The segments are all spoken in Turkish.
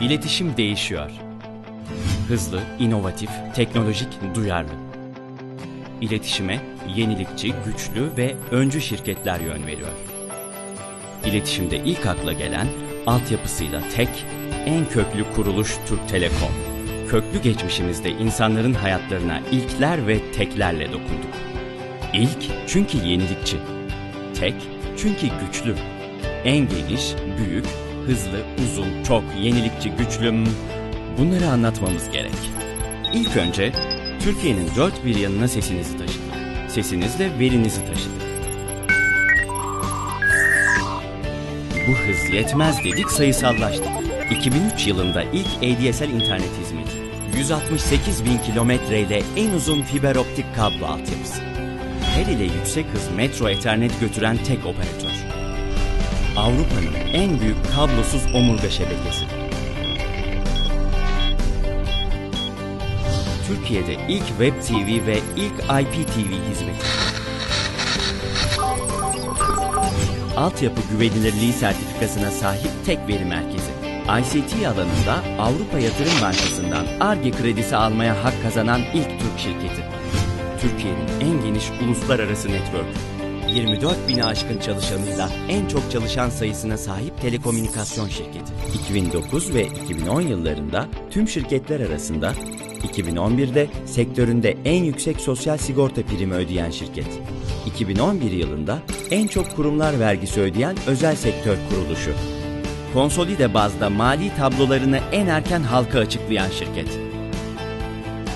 İletişim değişiyor. Hızlı, inovatif, teknolojik, duyarlı. İletişime yenilikçi, güçlü ve öncü şirketler yön veriyor. İletişimde ilk akla gelen altyapısıyla tek, en köklü kuruluş Türk Telekom. Köklü geçmişimizde insanların hayatlarına ilkler ve teklerle dokunduk. İlk çünkü yenilikçi. Tek çünkü güçlü. En geniş, büyük, hızlı, uzun, çok, yenilikçi, güçlü. hmm, Bunları anlatmamız gerek. İlk önce Türkiye'nin dört bir yanına sesinizi taşıdık. Sesinizle verinizi taşıdık. Bu hız yetmez dedik sayısallaştık. 2003 yılında ilk ADSL internet hizmeti. 168 bin kilometreyle en uzun fiber optik kablo altyapısı. Her ile yüksek hız metro ethernet götüren tek operatör. Avrupa'nın en büyük kablosuz omurga şebekesi. Türkiye'de ilk Web TV ve ilk IPTV hizmeti. Altyapı güvenilirliği sertifikasına sahip tek veri merkezi. ICT alanında Avrupa Yatırım Bankası'ndan ARGE kredisi almaya hak kazanan ilk Türk şirketi. Türkiye'nin en geniş uluslararası network. 24 bini aşkın çalışanıyla en çok çalışan sayısına sahip telekomünikasyon şirketi. 2009 ve 2010 yıllarında tüm şirketler arasında 2011'de sektöründe en yüksek sosyal sigorta primi ödeyen şirket. 2011 yılında en çok kurumlar vergisi ödeyen özel sektör kuruluşu. Konsolide bazda mali tablolarını en erken halka açıklayan şirket.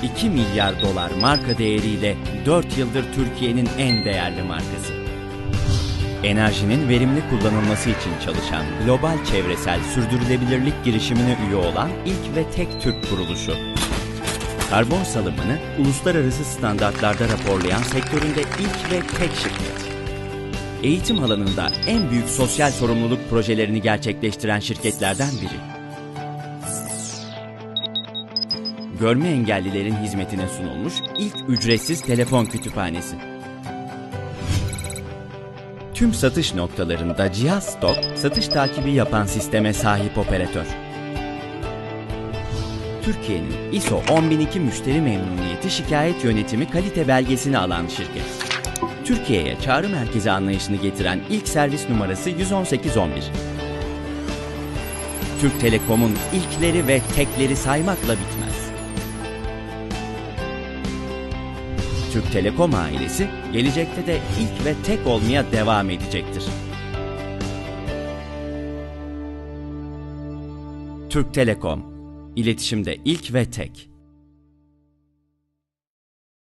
2 milyar dolar marka değeriyle 4 yıldır Türkiye'nin en değerli markası. Enerjinin verimli kullanılması için çalışan global çevresel sürdürülebilirlik girişimine üye olan ilk ve tek Türk kuruluşu. Karbon salımını uluslararası standartlarda raporlayan sektöründe ilk ve tek şirket. Eğitim alanında en büyük sosyal sorumluluk projelerini gerçekleştiren şirketlerden biri. Görme engellilerin hizmetine sunulmuş ilk ücretsiz telefon kütüphanesi. Tüm satış noktalarında cihaz stok, satış takibi yapan sisteme sahip operatör. Türkiye'nin ISO 10002 müşteri memnuniyeti şikayet yönetimi kalite belgesini alan şirket. Türkiye'ye çağrı merkezi anlayışını getiren ilk servis numarası 11811. Türk Telekom'un ilkleri ve tekleri saymakla bitmez. Türk Telekom ailesi gelecekte de ilk ve tek olmaya devam edecektir. Türk Telekom, iletişimde ilk ve tek.